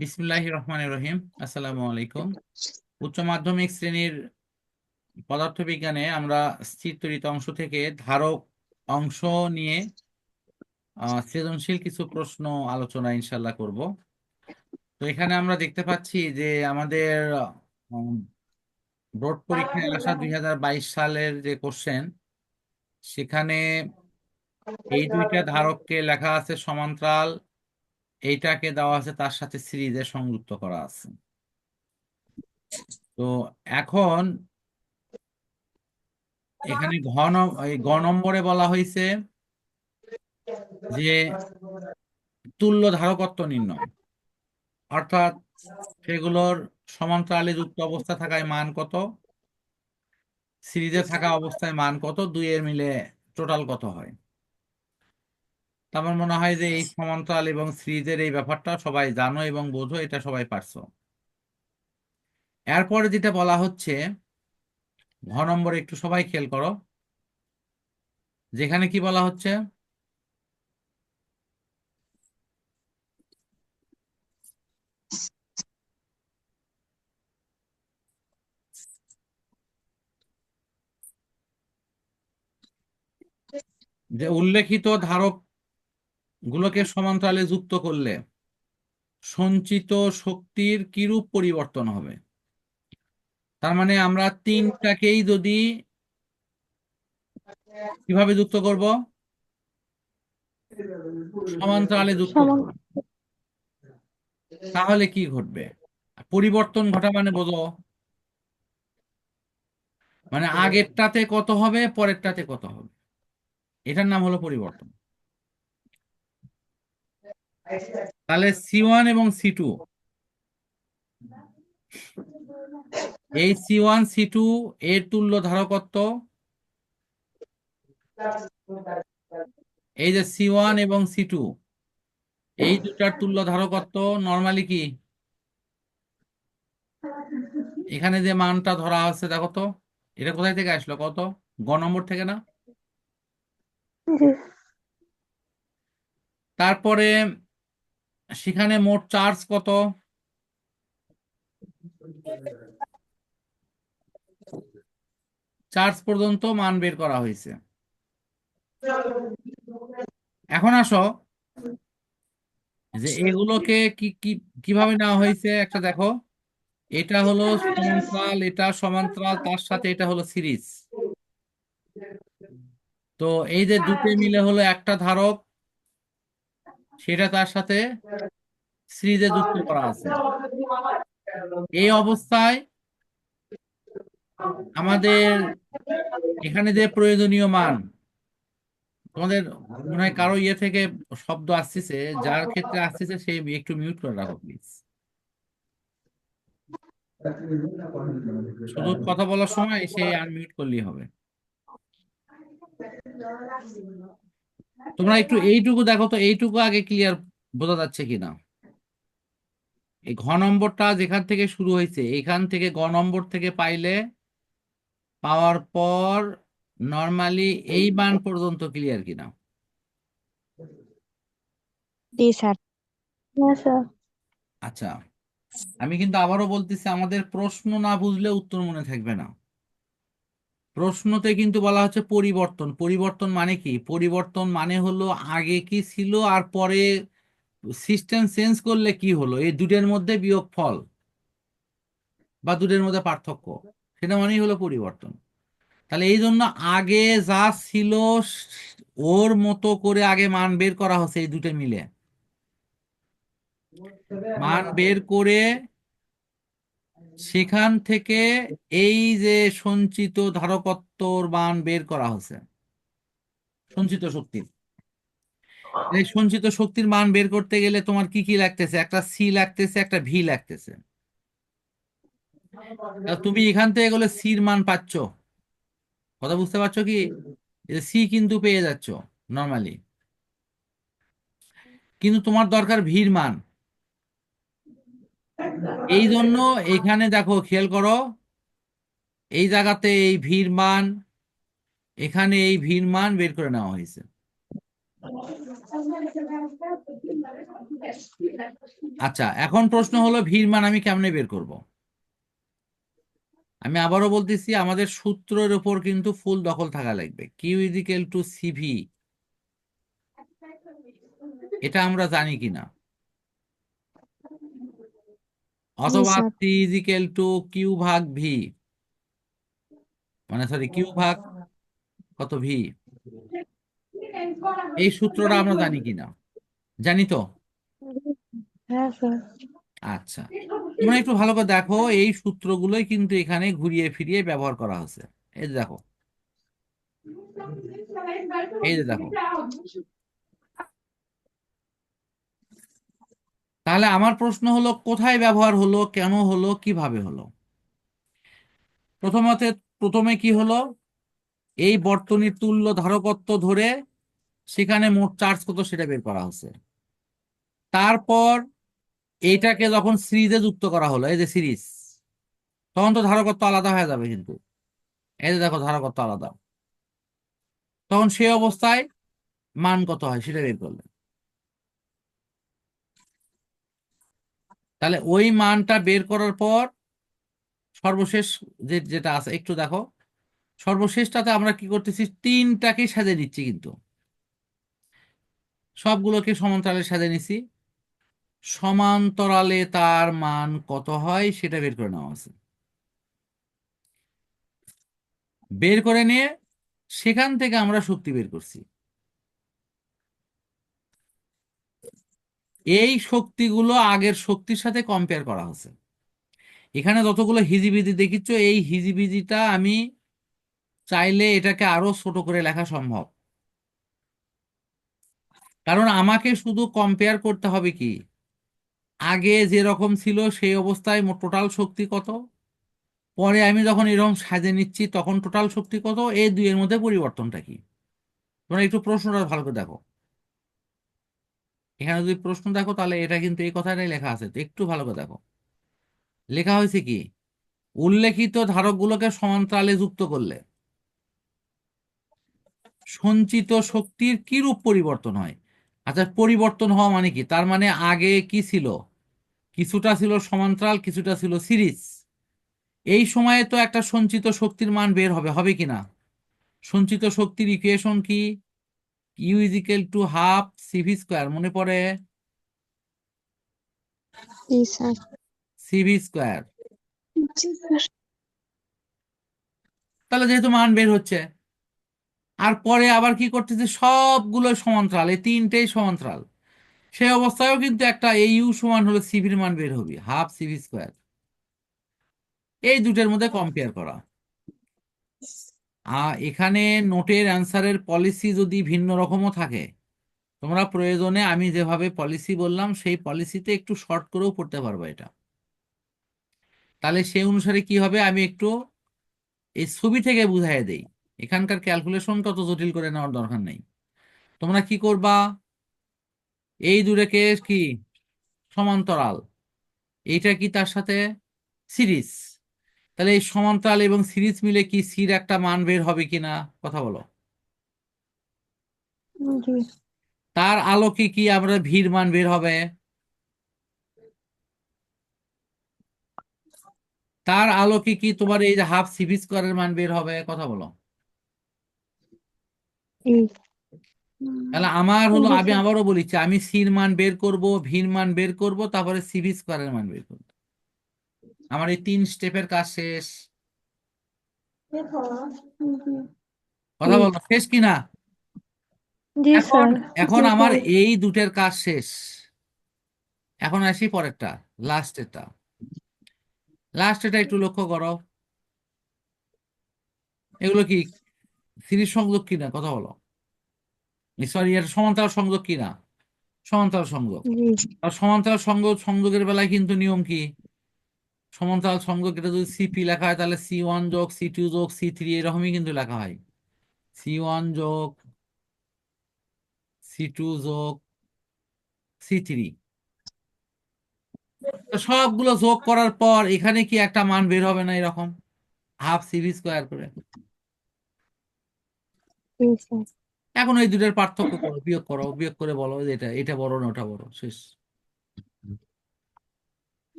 বিসমিল্লাহির রহমানির রহিম। আসসালামু আলাইকুম। উচ্চ মাধ্যমিক শ্রেণির পদার্থবিজ্ঞানে আমরা স্থির অংশ থেকে ধারক অংশ নিয়ে সৃজনশীল কিছু প্রশ্ন আলোচনা ইনশাল্লাহ করব। তো এখানে আমরা দেখতে পাচ্ছি যে আমাদের বোর্ড পরীক্ষায় আসা দুই হাজার বাইশ সালের যে কোশ্চেন, সেখানে এই দুইটা ধারককে লেখা আছে সমান্তরাল এইটাকে দেওয়া আছে, তার সাথে সিরিজে সংযুক্ত করা আছে। তো এখন এখানে ঘন গ নম্বরে বলা হয়েছে যে তুল্য ধারকত্ব নির্ণয়। অর্থাৎ সেগুলোর সমান্তরালে যুক্ত অবস্থা থাকায় মান কত? সিরিজে থাকা অবস্থায় মান কত? দুইয়ের মিলে টোটাল কত হয়? আমার মনে হয় যে এই সমান্তরাল এবং সিরিজের এই ব্যাপারটা সবাই জানো এবং বোঝো, এটা সবাই পারছ। এরপরে যেটা বলা হচ্ছে, ঘ নম্বরে একটু সবাই খেয়াল করো। যেখানে কি বলা হচ্ছে? যে উল্লেখিত ধারক গুলোকে সমান্তরালে যুক্ত করলে সঞ্চিত শক্তির কিরূপ পরিবর্তন হবে? তার মানে আমরা তিনটাকেই যদি কীভাবে যুক্ত করব? সমান্তরালে যুক্ত তাহলে কি ঘটবে? পরিবর্তন ঘটা মানে বোঝো। মানে আগেরটাতে কত হবে পরেরটাতে কত হবে? এটার নাম হলো পরিবর্তন। তাহলে সি ওয়ান এবং সি টু এই সি ওয়ান সি টু এর তুল্য ধারকত্ব এই যে সি ওয়ান এবং সি টু এই দুটার তুল্য ধারকত্ব নর্মালি কি? এখানে যে মানটা ধরা আছে দেখো তো এটা কোথায় থেকে আসলো কত? গ নম্বর থেকে না? তারপরে সেখানে মোট চার্জ কত? চার্জ পর্যন্ত মান বের করা হয়েছে। এখন আসো। যে এগুলোকে কি কি, কীভাবে নেওয়া হয়েছে একটা দেখো। এটা হলো সমান্তরাল এটা সমান্তরাল তার সাথে এটা হলো সিরিজ। তো এই যে দুটো মিলে হলো একটা ধারক সেটা তার সাথে সিরিজে যুক্ত করা আছে। এই অবস্থায় আমাদের এখানে যে প্রয়োজনীয় মান, তোমাদের মনে হয় কারও ইয়ে থেকে শব্দ আসতেছে, যার ক্ষেত্রে আসতেছে সে একটু মিউট করে রাখো প্লিজ শুধু কথা বলার সময় সে আনমিউট করলেই হবে। তোমরা একটু এইটুকু দেখো তো এইটুকু আগে ক্লিয়ার বোঝা যাচ্ছে কিনা? এই ঘ নম্বরটা যেখান থেকে শুরু হয়েছে এখান থেকে গ নম্বর থেকে পাইলে পাওয়ার পর নর্মালি এই মান পর্যন্ত ক্লিয়ার কিনা? হ্যাঁ স্যার। আচ্ছা আমি কিন্তু আবারও বলতেছি আমাদের প্রশ্ন না বুঝলে উত্তর মনে থাকবে না। প্রশ্নতে কিন্তু বলা হচ্ছে পরিবর্তন। পরিবর্তন মানে কি? পরিবর্তন মানে হলো আগে কি ছিল আর পরে সিস্টেম চেঞ্জ করলে কি হলো? এই দুটের মধ্যে বিয়োগ ফল বা দুটের মধ্যে পার্থক্য। সেটা মানেই হলো পরিবর্তন। তাহলে এই জন্য আগে যা ছিল ওর মতো করে আগে মান বের করা হচ্ছে এই দুটো মিলে। মান বের করে সেখান থেকে এই যে সঞ্চিত ধারকত্বর মান বের করা হচ্ছে সঞ্চিত শক্তির। এই সঞ্চিত শক্তির মান বের করতে গেলে তোমার কি কি লাগতেছে? একটা সি লাগতেছে, একটা ভি লাগতেছে। তুমি এখান থেকে গেলে সির মান পাচ্ছ। কথা বুঝতে পারছ কি? সি কিন্তু পেয়ে যাচ্ছ নর্মালি কিন্তু তোমার দরকার ভির মান। এই জন্য এখানে দেখো, খেয়াল করো, এই জায়গাতে এই ভির মান, এখানে এই ভির মান বের করে নেওয়া হয়েছে। আচ্ছা এখন প্রশ্ন হলো ভির মান আমি কেমনে বের করব? আমি আবারও বলতেছি, আমাদের সূত্রের উপর কিন্তু ফুল দখল থাকা লাগবে। কিউ ইজিক্যাল টু সিভি এটা আমরা জানি কিনা? অথবা sir. C equal to Q ভাগ ভি মানে সরি কিউ ভাগ কত ভি এই সূত্রটা আমরা জানি কিনা। জানি তো? হ্যাঁ স্যার। আচ্ছা। তোমরা একটু ভালো করে দেখো এই সূত্রগুলোই কিন্তু এখানে ঘুরিয়ে ফিরিয়ে ব্যবহার করা হচ্ছে এই যে দেখো। এই যে দেখো। তাহলে আমার প্রশ্ন হলো, কোথায় ব্যবহার হলো, কেন হলো, কীভাবে হলো? প্রথমত, প্রথমে কি হলো? এই বর্তনীর তুল্য ধারকত্ব ধরে সেখানে মোট চার্জ কত সেটা বের করা হচ্ছে তারপর এইটাকে যখন সিরিজে যুক্ত করা হলো, এই যে সিরিজ, তখন তো ধারকত্ব আলাদা হয়ে যাবে কিন্তু। এই যে দেখো, ধারকত্ব আলাদা। তখন সেই অবস্থায় মান কত হয় সেটা বের করলে তাহলে ওই মানটা বের করার পর সর্বশেষ যে, যেটা আছে, একটু দেখো। সর্বশেষটাতে আমরা কি করতেছি? তিনটাকে সাজে নিচ্ছি কিন্তু। সবগুলোকে সমান্তরালে সাজে নিছি। সমান্তরালে তার মান কত হয় সেটা বের করে নেওয়া আছে। বের করে নিয়ে সেখান থেকে আমরা শক্তি বের করছি। এই শক্তিগুলো আগের শক্তির সাথে কম্পেয়ার করা হচ্ছে এখানে যতগুলো হিজিবিজি দেখিচ্ছ, এই হিজিবিজিটা আমি চাইলে এটাকে আরও ছোট করে লেখা সম্ভব। কারণ আমাকে শুধু কম্পেয়ার করতে হবে কি? আগে যেরকম ছিল সেই অবস্থায় টোটাল শক্তি কত? পরে আমি যখন এরকম সাজে নিচ্ছি, তখন টোটাল শক্তি কত? এই দুইয়ের মধ্যে পরিবর্তনটা কি? তোমরা একটু প্রশ্নটা ভালো করে দেখো। এখানে যদি প্রশ্ন দেখো, তাহলে এটা কিন্তু এই কথাটাই লেখা আছে। তো একটু ভালো করে দেখো। লেখা হয়েছে কি? উল্লেখিত ধারকগুলোকে সমান্তরালে যুক্ত করলে সঞ্চিত শক্তির কিরূপ পরিবর্তন হয়? আচ্ছা পরিবর্তন হওয়া মানে কি? তার মানে আগে কি ছিল? কিছুটা ছিল সমান্তরাল, কিছুটা ছিল সিরিজ। এই সময়ে তো একটা সঞ্চিত শক্তির মান বের হবে হবে কিনা? সঞ্চিত শক্তির ইকুয়েশন কি? U is equal to half CV square মনে পড়ে? সিভি স্কোয়ার তাহলে যেহেতু মান বের হচ্ছে আর পরে আবার কি করতেছে? সবগুলো সমান্তরাল এই তিনটেই সমান্তরাল। সেই অবস্থায়ও কিন্তু একটা এই ইউ সমান হলো সিভির মান বের হবে হাফ সিভি স্কোয়ার এই দুটের মধ্যে কম্পেয়ার করা। এখানে নোটের অ্যান্সারের পলিসি যদি ভিন্ন রকমও থাকে, তোমরা প্রয়োজনে আমি যেভাবে পলিসি বললাম, সেই পলিসিতে একটু শর্ট করেও পড়তে পারব এটা। তাহলে সেই অনুসারে কি হবে? আমি একটু এই ছবি থেকে বুঝাই দেই। এখানকার ক্যালকুলেশন তত জটিল করে নেওয়ার দরকার নেই। তোমরা কি করবা? এই দুটাকে কি? সমান্তরাল। এইটা কি তার সাথে? সিরিজ। তাহলে এই সমান্তরাল এবং সিরিজ মিলে কি সির একটা মান বের হবে কিনা? কথা বলো। তার আলোকে কি আমরা ভির মান বের হবে? তার আলোকে কি তোমার এই যে হাফ সিভি স্কোয়ারের মান বের হবে? কথা বলো। তাহলে আমার হলো আমি। আবারও বলেছি আমি সির মান বের করব ভির মান বের করব তারপরে সিভি স্কোয়ারের মান বের করব। আমার এই তিন স্টেপের কাজ শেষ। কথা। বলো শেষ কিনা এখন এখন আমার এই দুটের কাজ শেষ। এখন আসি পরেরটা লাস্ট এটা। লাস্ট এটা একটু লক্ষ্য করো। এগুলো কি সিরিজ সংযোগ কিনা কথা বলো। সরি এটা সমান্তরাল সংযোগ কিনা সমান্তরাল সংযোগ। আর সমান্তরাল সংযোগ সংযোগের বেলায় কিন্তু নিয়ম কি? সমান্তরাল সংযোগ এটা যদি সিপি লেখা হয় তাহলে সি ওয়ান যোগ সি টু যোগ সি থ্রি এরকমই কিন্তু লেখা হয়। সি ওয়ান যোগ সি টু যোগ সি থ্রি সবগুলো যোগ করার পর এখানে কি একটা মান বের হবে না এরকম? হাফ সিভি স্কোয়ার করে। এখন এই দুটোর পার্থক্য করো বিয়োগ করো বিয়োগ করে বলো এটা এটা বড় না ওটা বড় শেষ।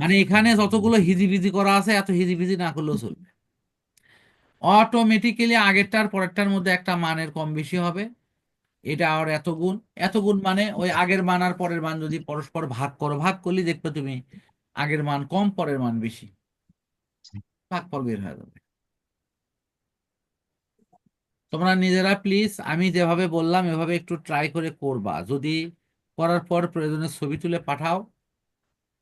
মানে এখানে যতগুলো হিজিবিজি করা আছে, এত হিজিবিজি না করলেও চলবে। অটোমেটিক্যালি আগেরটার পরেরটার মধ্যে একটা মানের কম বেশি হবে। এটা আর এত গুণ। এত গুণ মানে ওই আগের মান আর পরের মান যদি পরস্পর ভাগ করো, ভাগ করলে দেখবে তুমি আগের মান কম, পরের মান বেশি। ভাগ ভাগফল বের হয়ে যাবে। তোমরা নিজেরা প্লিজ আমি যেভাবে বললাম, এভাবে একটু ট্রাই করে করবা। যদি করার পর প্রয়োজনে ছবি তুলে পাঠাও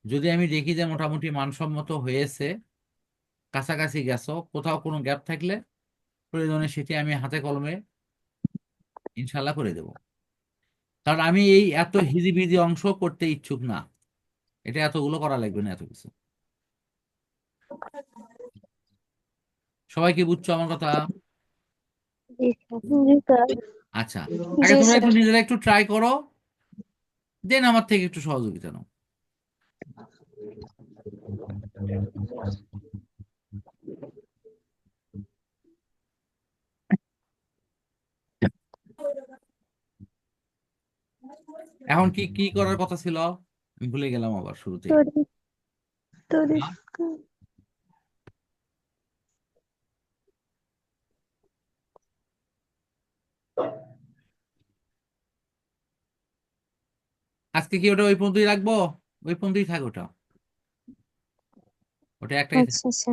যদি আমি দেখি যে মোটামুটি মানসম্মত হয়েছে কাছাকাছি গেছো কোথাও কোনো গ্যাপ থাকলে প্রয়োজনে সেটি আমি হাতে কলমে ইনশাল্লাহ করে দেব। কারণ আমি এই এত হিজিবিজি অংশ করতে ইচ্ছুক না। এটা এতগুলো করা লাগবে না এত কিছু। সবাই কি বুঝছ আমার কথা? আচ্ছা আগে তোমরা একটু নিজেরা একটু ট্রাই করো দেন আমার থেকে একটু সহযোগিতা নাও। এখন কি কি করার কথা ছিল? আমি ভুলে গেলাম আবার শুরুতে আজকে কি ওটা ওই পর্যন্তই রাখব? ওই পর্যন্তই থাক ওটা। ওটা একটা আচ্ছা, আচ্ছা।